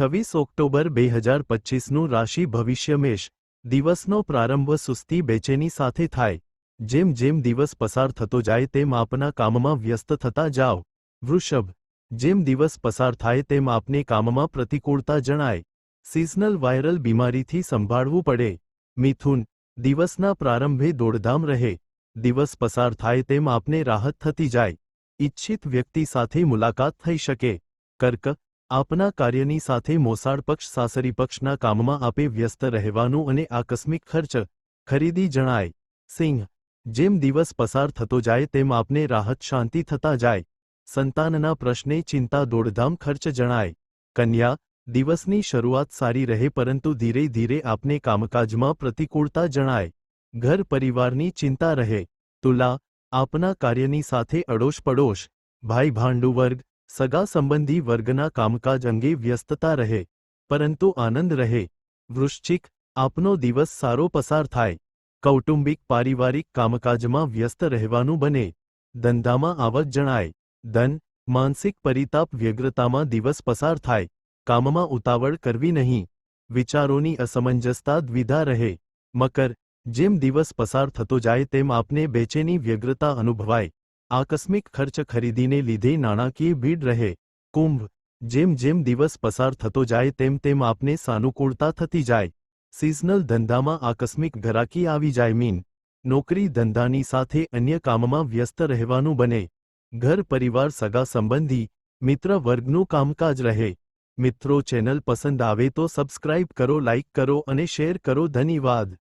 છવ્વીસ ઓક્ટોબર બે હજાર પચીસનું રાશિ ભવિષ્ય મેષ દિવસનો પ્રારંભ સુસ્તી બેચેની સાથે થાય. જેમ જેમ દિવસ પસાર થતો જાય તેમ આપના કામમાં વ્યસ્ત થતા જાઓ. વૃષભ, જેમ દિવસ પસાર થાય તેમ આપને કામમાં પ્રતિકૂળતા જણાય. સિઝનલ વાયરલ બીમારીથી સંભાળવું પડે. મિથુન, દિવસના પ્રારંભે દોડધામ રહે. દિવસ પસાર થાય તેમ આપને રાહત થતી જાય. ઇચ્છિત વ્યક્તિ સાથે મુલાકાત થઈ શકે. કર્ક આપના કાર્યની સાથે મોસાળ પક્ષ સાસરી પક્ષના કામમાં આપે વ્યસ્ત રહેવાનું અને આકસ્મિક ખર્ચ ખરીદી જણાય. સિંહ, જેમ દિવસ પસાર થતો જાય તેમ આપને રાહત શાંતિ થતા જાય. સંતાનના પ્રશ્ને ચિંતા દોડધામ ખર્ચ જણાય. કન્યા, દિવસની શરૂઆત સારી રહે પરંતુ ધીરે ધીરે આપને કામકાજમાં પ્રતિકૂળતા જણાય. ઘર પરિવારની ચિંતા રહે. તુલા, આપના કાર્યની સાથે અડોશ પડોશ ભાઈ ભાંડુ વર્ગ સગા સંબંધી વર્ગના કામકાજ અંગે વ્યસ્તતા રહે પરંતુ આનંદ રહે વૃશ્ચિક આપનો દિવસ સારો પસાર થાય કૌટુંબિક પારિવારિક કામકાજમાં વ્યસ્ત રહેવાનું બને ધંધામાં આવક જણાય ધન માનસિક પરિતાપ વ્યગ્રતામાં દિવસ પસાર થાય કામમાં ઉતાવળ કરવી નહીં વિચારોની અસમંજસતા દ્વિધા રહે મકર જેમ દિવસ પસાર થતો જાય તેમ આપને બેચેની વ્યગ્રતા અનુભવાય આકસ્મિક ખર્ચ ખરીદીને લીધે નાણાકીય ભીડ રહે. કુંભ, જેમ જેમ દિવસ પસાર થતો જાય તેમ તેમ આપને સાનુકૂળતા થતી જાય. સિઝનલ ધંધામાં આકસ્મિક ઘરાકી આવી જાય. મીન, નોકરી ધંધાની સાથે અન્ય કામમાં વ્યસ્ત રહેવાનું બને. ઘર પરિવાર સગા સંબંધી, મિત્ર વર્ગનું કામકાજ રહે. મિત્રો ચેનલ પસંદ આવે તો સબસ્ક્રાઇબ કરો, લાઇક કરો અને શેર કરો. ધન્યવાદ.